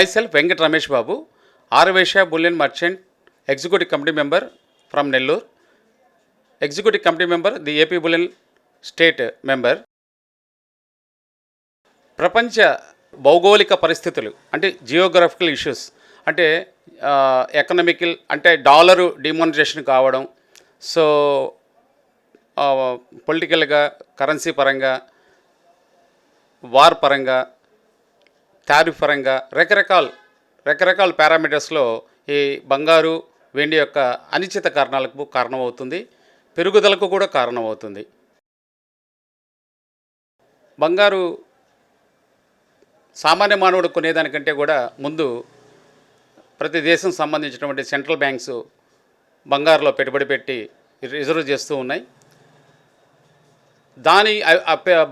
Myself Venkata Ramesh Babu ఆర్వేష bullion merchant executive committee member from Nellore executive committee member the AP bullion state member ప్రపంచ భౌగోళిక పరిస్థితులు అంటే geographical issues అంటే economical అంటే dollar demonetisation కావడం సో పొలిటికల్గా కరెన్సీ పరంగా వార్ పరంగా టారిఫ్ పరంగా రకరకాల రకరకాల పారామీటర్స్లో ఈ బంగారు వెండి యొక్క అనిశ్చిత కారణాలకు కారణమవుతుంది పెరుగుదలకు కూడా కారణమవుతుంది. బంగారు సామాన్య మానవుడు కొనేదానికంటే కూడా ముందు ప్రతి దేశం సంబంధించినటువంటి సెంట్రల్ బ్యాంక్స్ బంగారులో పెట్టుబడి పెట్టి రిజర్వ్ చేస్తూ ఉన్నాయి. దాని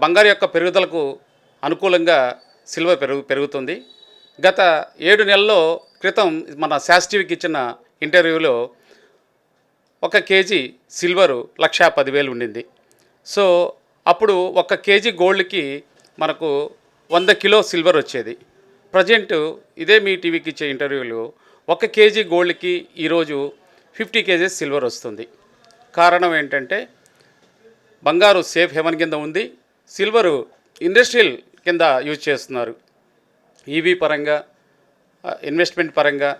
బంగారు యొక్క పెరుగుదలకు అనుకూలంగా సిల్వర్ పెరుగు పెరుగుతుంది. గత ఏడు నెలల్లో క్రితం మన శాస్త్రీవికి ఇచ్చిన ఇంటర్వ్యూలో ఒక కేజీ సిల్వరు లక్షా పదివేలు ఉండింది. సో అప్పుడు ఒక కేజీ గోల్డ్కి మనకు వంద కిలో సిల్వర్ వచ్చేది. ప్రజెంట్ ఇదే మీ టీవీకి ఇచ్చే ఇంటర్వ్యూలో ఒక కేజీ గోల్డ్కి ఈరోజు ఫిఫ్టీ కేజీస్ సిల్వర్ వస్తుంది. కారణం ఏంటంటే బంగారు సేఫ్ హెవెన్ కింద ఉంది. సిల్వరు ఇండస్ట్రియల్ కింద యూజ్ చేస్తున్నారు. ఈవీ పరంగా ఇన్వెస్ట్మెంట్ పరంగా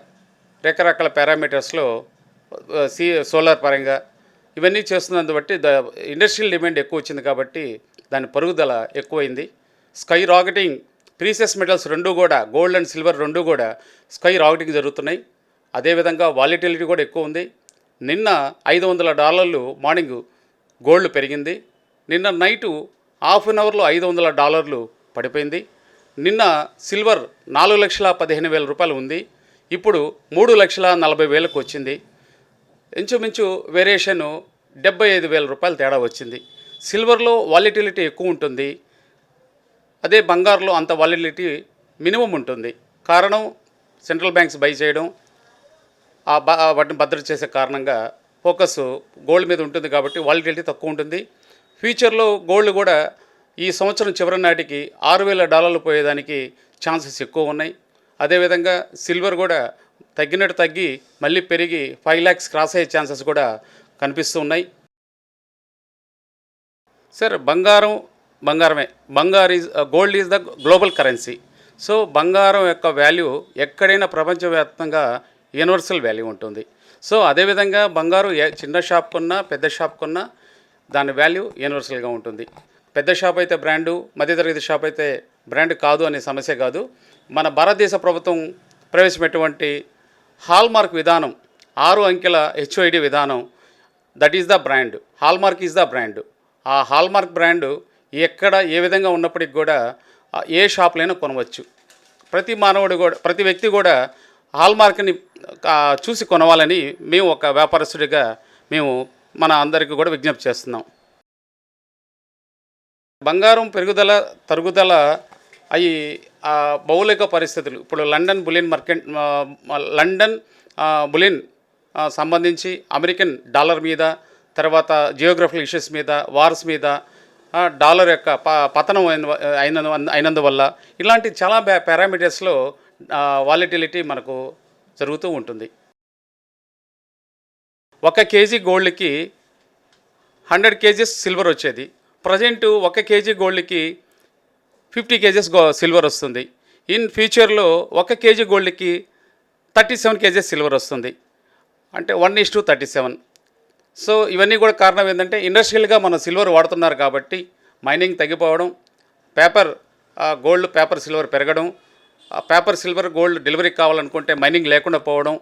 రకరకాల పారామీటర్స్లో సీ సి సోలార్ పరంగా ఇవన్నీ చేస్తున్నందు బట్టి ద ఇండస్ట్రియల్ డిమాండ్ ఎక్కువ వచ్చింది కాబట్టి దాని పరుగుదల ఎక్కువైంది. స్కై రాకెటింగ్ ప్రీసియస్ మెటల్స్ రెండు కూడా గోల్డ్ అండ్ సిల్వర్ రెండు కూడా స్కై రాకెటింగ్ జరుగుతున్నాయి. అదేవిధంగా వాలిటిలిటీ కూడా ఎక్కువ ఉంది. నిన్న ఐదు వందల డాలర్లు మార్నింగ్ గోల్డ్ పెరిగింది. నిన్న నైటు హాఫ్ అన్ అవర్లో ఐదు వందల డాలర్లు పడిపోయింది. నిన్న సిల్వర్ నాలుగు లక్షల పదిహేను వేల రూపాయలు ఉంది. ఇప్పుడు మూడు లక్షల నలభై వేలకు వచ్చింది. ఇంచుమించు వేరియేషన్ డెబ్బై ఐదు వేల రూపాయలు తేడా వచ్చింది. సిల్వర్లో వాలిటిలిటీ ఎక్కువ ఉంటుంది. అదే బంగారులో అంత వాలిటిలిటీ మినిమం ఉంటుంది. కారణం సెంట్రల్ బ్యాంక్స్ బై చేయడం ఆ వాటిని భద్రత చేసే కారణంగా ఫోకస్ గోల్డ్ మీద ఉంటుంది కాబట్టి వాలిటిలిటీ తక్కువ ఉంటుంది. ఫ్యూచర్లో గోల్డ్ కూడా ఈ సంవత్సరం చివరి నాటికి ఆరు వేల డాలర్లు పోయేదానికి ఛాన్సెస్ ఎక్కువ ఉన్నాయి. అదేవిధంగా సిల్వర్ కూడా తగ్గినట్టు తగ్గి మళ్ళీ పెరిగి ఫైవ్ ల్యాక్స్ క్రాస్ అయ్యే ఛాన్సెస్ కూడా కనిపిస్తూ ఉన్నాయి. సార్ బంగారం బంగారమే. బంగారు is gold is the global currency. So బంగారం యొక్క వాల్యూ ఎక్కడైనా ప్రపంచవ్యాప్తంగా యూనివర్సల్ వాల్యూ ఉంటుంది. సో అదేవిధంగా బంగారు చిన్న షాప్ కొన్నా పెద్ద షాప్ కొన్నా దాని వాల్యూ యూనివర్సల్గా ఉంటుంది. పెద్ద షాప్ అయితే బ్రాండు మధ్యతరగతి షాప్ అయితే బ్రాండ్ కాదు అనే సమస్య కాదు. మన భారతదేశ ప్రభుత్వం ప్రవేశపెట్టినటువంటి హాల్మార్క్ విధానం ఆరు అంకెల హెచ్ఓఐడి విధానం that is the brand hallmark is the brand ఆ హాల్మార్క్ బ్రాండ్ ఎక్కడ ఏ విధంగా ఉన్నప్పటికి కూడా ఏ షాప్లైనా కొనవచ్చు. ప్రతి మానవుడు కూడా ప్రతి వ్యక్తి కూడా హాల్మార్క్ని చూసి కొనవాలని మేము ఒక వ్యాపారస్తుడిగా మేము మన అందరికీ కూడా విజ్ఞప్తి చేస్తున్నాం. బంగారం పెరుగుదల తరుగుదల అవి భౌలిక పరిస్థితులు. ఇప్పుడు London bullion market London bullion సంబంధించి అమెరికన్ డాలర్ మీద తర్వాత జియోగ్రఫికల్ ఇష్యూస్ మీద వార్స్ మీద డాలర్ యొక్క ప పతనం అయిన అయినందు అయినందువల్ల ఇలాంటి చాలా పారామీటర్స్లో వాలిటిలిటీ మనకు జరుగుతూ ఉంటుంది. ఒక కేజీ గోల్డ్కి హండ్రెడ్ కేజీస్ సిల్వర్ వచ్చేది. ప్రజెంట్ ఒక కేజీ గోల్డ్కి ఫిఫ్టీ కేజెస్ గో సిల్వర్ వస్తుంది. ఇన్ ఫ్యూచర్లో ఒక కేజీ గోల్డ్కి థర్టీ సెవెన్ కేజెస్ సిల్వర్ వస్తుంది. అంటే one is to thirty seven. So ఇవన్నీ కూడా కారణం ఏంటంటే ఇండస్ట్రియల్గా మనం సిల్వర్ వాడుతున్నారు కాబట్టి మైనింగ్ తగ్గిపోవడం పేపర్ గోల్డ్ పేపర్ సిల్వర్ పెరగడం ఆ పేపర్ సిల్వర్ గోల్డ్ డెలివరీ కావాలనుకుంటే మైనింగ్ లేకుండా పోవడం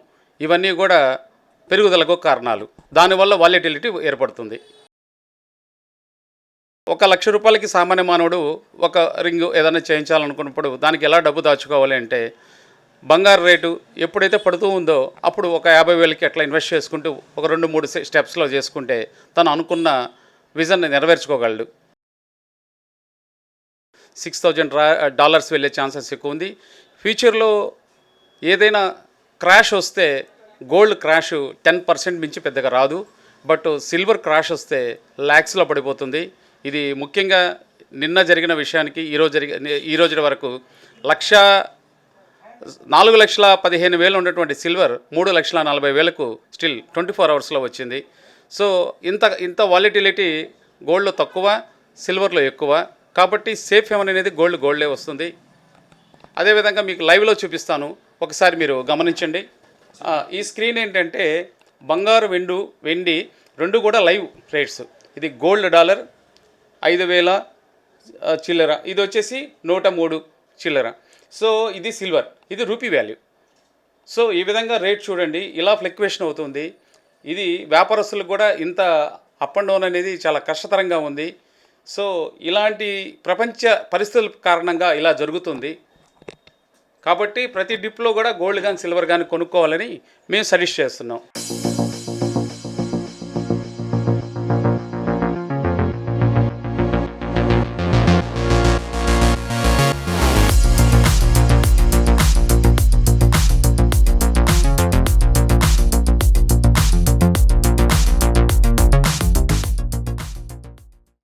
ఇవన్నీ కూడా పెరుగుదలకు కారణాలు. దానివల్ల వాలిటిలిటీ ఏర్పడుతుంది. ఒక లక్ష రూపాయలకి సామాన్య మానవుడు ఒక రింగ్ ఏదైనా చేయించాలనుకున్నప్పుడు దానికి ఎలా డబ్బు దాచుకోవాలి అంటే బంగారు రేటు ఎప్పుడైతే పడుతూ ఉందో అప్పుడు ఒక యాభై వేలకి అట్లా ఇన్వెస్ట్ చేసుకుంటూ ఒక రెండు మూడు స్టెప్స్లో చేసుకుంటే తను అనుకున్న విజన్ని నెరవేర్చుకోగలడు. సిక్స్ థౌజండ్ డాలర్స్ వెళ్ళే ఛాన్సెస్ ఎక్కువ ఉంది. ఫ్యూచర్లో ఏదైనా క్రాష్ వస్తే గోల్డ్ క్రాష్ టెన్ పర్సెంట్ మించి పెద్దగా రాదు. బట్ సిల్వర్ క్రాష్ వస్తే ల్యాక్స్లో పడిపోతుంది. ఇది ముఖ్యంగా నిన్న జరిగిన విషయానికి ఈరోజు జరిగిన ఈ రోజు వరకు లక్ష నాలుగు లక్షల పదిహేను వేలు ఉన్నటువంటి సిల్వర్ మూడు లక్షల నలభై వేలకు స్టిల్ ట్వంటీ ఫోర్ అవర్స్లో వచ్చింది. సో ఇంత ఇంత వాలిటిలిటీ గోల్డ్లో తక్కువ సిల్వర్లో ఎక్కువ. కాబట్టి సేఫ్ హెవెన్ అనేది గోల్డ్ గోల్డే వస్తుంది. అదేవిధంగా మీకు లైవ్లో చూపిస్తాను. ఒకసారి మీరు గమనించండి. ఈ స్క్రీన్ ఏంటంటే బంగారు వెండు వెండి రెండు కూడా లైవ్ రేట్స్. ఇది గోల్డ్ డాలర్ ఐదు వేల చిల్లర. ఇది వచ్చేసి నూట మూడు చిల్లర. సో ఇది సిల్వర్. ఇది రూపీ వాల్యూ. సో ఈ విధంగా రేట్ చూడండి. ఇలా ఫ్లక్చువేషన్ అవుతుంది. ఇది వ్యాపారస్తులకు కూడా ఇంత అప్ అండ్ డౌన్ అనేది చాలా కష్టతరంగా ఉంది. సో ఇలాంటి ప్రపంచ పరిస్థితుల కారణంగా ఇలా జరుగుతుంది. కాబట్టి ప్రతి డిప్లో కూడా గోల్డ్ కానీ సిల్వర్ కానీ కొనుక్కోవాలని మేము సజెస్ట్ చేస్తున్నాం.